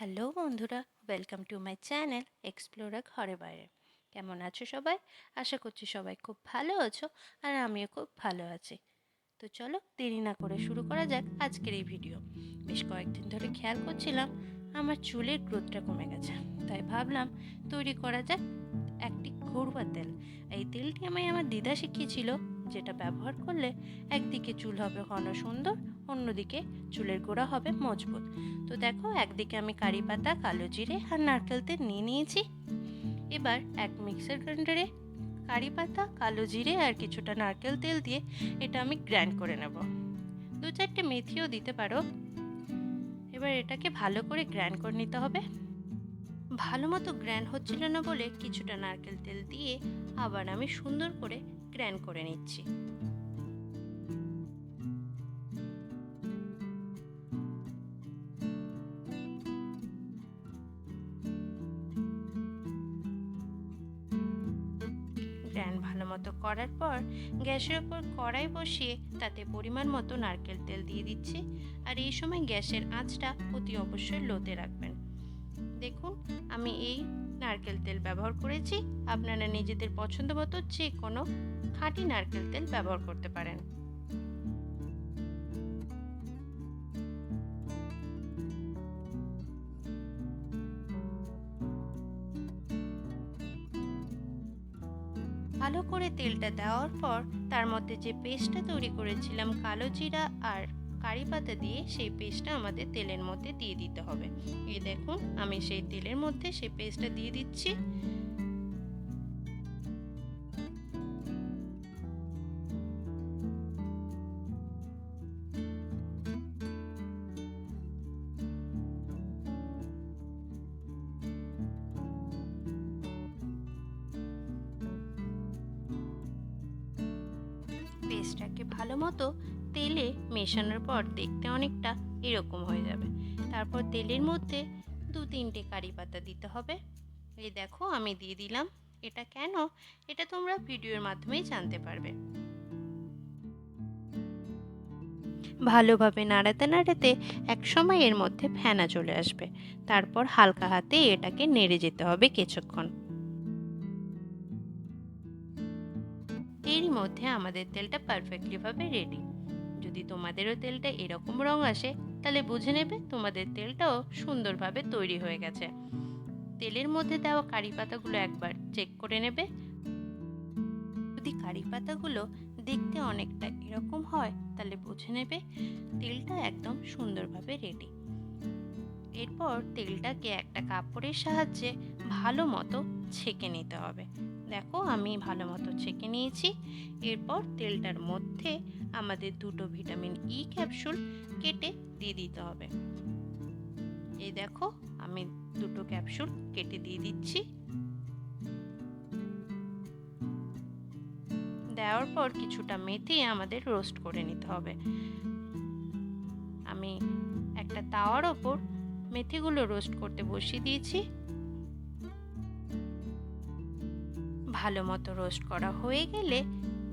Hello বন্ধুরা, welcome to my channel explorer ঘরে বাইরে। কেমন আছো সবাই? আশা করছি সবাই খুব ভালো আছো আর আমিও খুব ভালো আছি। তো চলো দেরি না করে শুরু করা যাক আজকের এই ভিডিও। বেশ কয়েকদিন ধরে খেয়াল করছিলাম আমার চুলের গ্রোথটা কমে গেছে। তাই ভাবলাম তৈরি করা যাক একটি ঘরোয়া তেল। এই তেলটি আমায় আমার দিদা শিখিয়েছিল যেটা ব্যবহার করলে একদিকে চুল হবে ঘন সুন্দর, অন্যদিকে চুলের গোড়া হবে মজবুত। তো দেখো, একদিকে আমি কারি পাতা, কালো জিরে আর নারকেল তেল নিয়ে নিয়েছি। এবার এক মিক্সার গ্রাইন্ডারে কারি পাতা, কালো জিরে আর কিছুটা নারকেল তেল দিয়ে এটা আমি গ্রাইন্ড করে নেব। দু চারটে মেথিও দিতে পারো। এবার এটাকে ভালো করে গ্রাইন্ড করে নিতে হবে। ভালো মতো গ্র্যান্ড হচ্ছিল না বলে কিছুটা নারকেল তেল দিয়ে আবার আমি সুন্দর করে গ্র্যান্ড করে নিচ্ছি। ভালো মতো করার পর গ্যাসের ওপর কড়াই বসিয়ে তাতে পরিমাণ মতো নারকেল তেল দিয়ে দিচ্ছি। আর এই সময় গ্যাসের আঁচটা অতি অবশ্যই লোতে রাখবেন। দেখুন, আমি এই নারকেল তেল ব্যবহার করেছি। আপনারা নিজেদের পছন্দ মতো যে কোনো খাঁটি নারকেল তেল ব্যবহার করতে পারেন। ভালো করে তেলটা দেওয়ার পর তার মধ্যে যে পেস্টটা তৈরি করেছিলাম, কালো জিরা আর কারি পাতা দিয়ে সেই পেস্টটা আমাদের তেলের মধ্যে দিয়ে দিতে হবে। এই দেখুন, আমি সেই তেলের মধ্যে সেই পেস্টটা দিয়ে দিচ্ছি। পেস্টটাকে ভালো মতো তেলে মেশানোর পর দেখতে অনেকটা এরকম হয়ে যাবে। তারপর তেলের মধ্যে দু তিনটে কারি পাতা দিতে হবে। এই দেখো আমি দিয়ে দিলাম। এটা কেন? এটা তোমরা ভিডিওর মাধ্যমেই জানতে পারবে। ভালোভাবে নাড়াতে নাড়াতে এক সময় এর মধ্যে ফেনা চলে আসবে। তারপর হালকা হাতে এটাকে নেড়ে যেতে হবে কিছুক্ষণ। এরই মধ্যে আমাদের তেলটা পারফেক্টলিভাবে রেডি যদি তোমাদেরও তেলটা এরকম রং আসে, তাহলে বুঝে নেবে তোমাদের তেলটাও সুন্দরভাবে তৈরি হয়ে গেছে। তেলের মধ্যে দেওয়া কারি পাতাগুলো একবার চেক করে নেবে। যদি কারি পাতাগুলো দেখতে অনেকটা এরকম হয়, তাহলে বুঝে নেবে তেলটা একদম সুন্দরভাবে রেডি এরপর তেলটাকে একটা কাপড়ের সাহায্যে ভালো মতো ছেঁকে নিতে হবে। দেখো, আমি ভালো মতো ছেঁকে নিয়েছি। এরপর তেলটার মধ্যে আমাদের দুটো ভিটামিন ই ক্যাপসুল কেটে দিয়ে দিতে হবে। এই দেখো, আমি দুটো ক্যাপসুল কেটে দিয়ে দিচ্ছি। দেওয়ার পর কিছুটা মেথি আমাদের রোস্ট করে নিতে হবে। আমি একটা তাওয়ার ওপর মেথিগুলো রোস্ট করতে বসিয়ে দিয়েছি। ভালো মতো রোস্ট করা হয়ে গেলে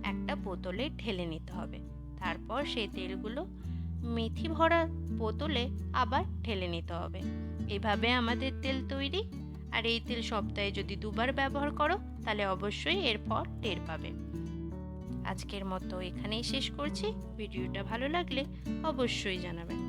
একটা বোতলে ঢেলে নিতে হবে। তারপর সেই তেলগুলো মেথি ভরা বোতলে আবার ঢেলে নিতে হবে। এভাবে আমাদের তেল তৈরি। আর এই তেল সপ্তাহে যদি দুবার ব্যবহার করো, তাহলে অবশ্যই এর ফল টের পাবে। আজকের মতো এখানেই শেষ করছি। ভিডিওটা ভালো লাগলে অবশ্যই জানাবেন।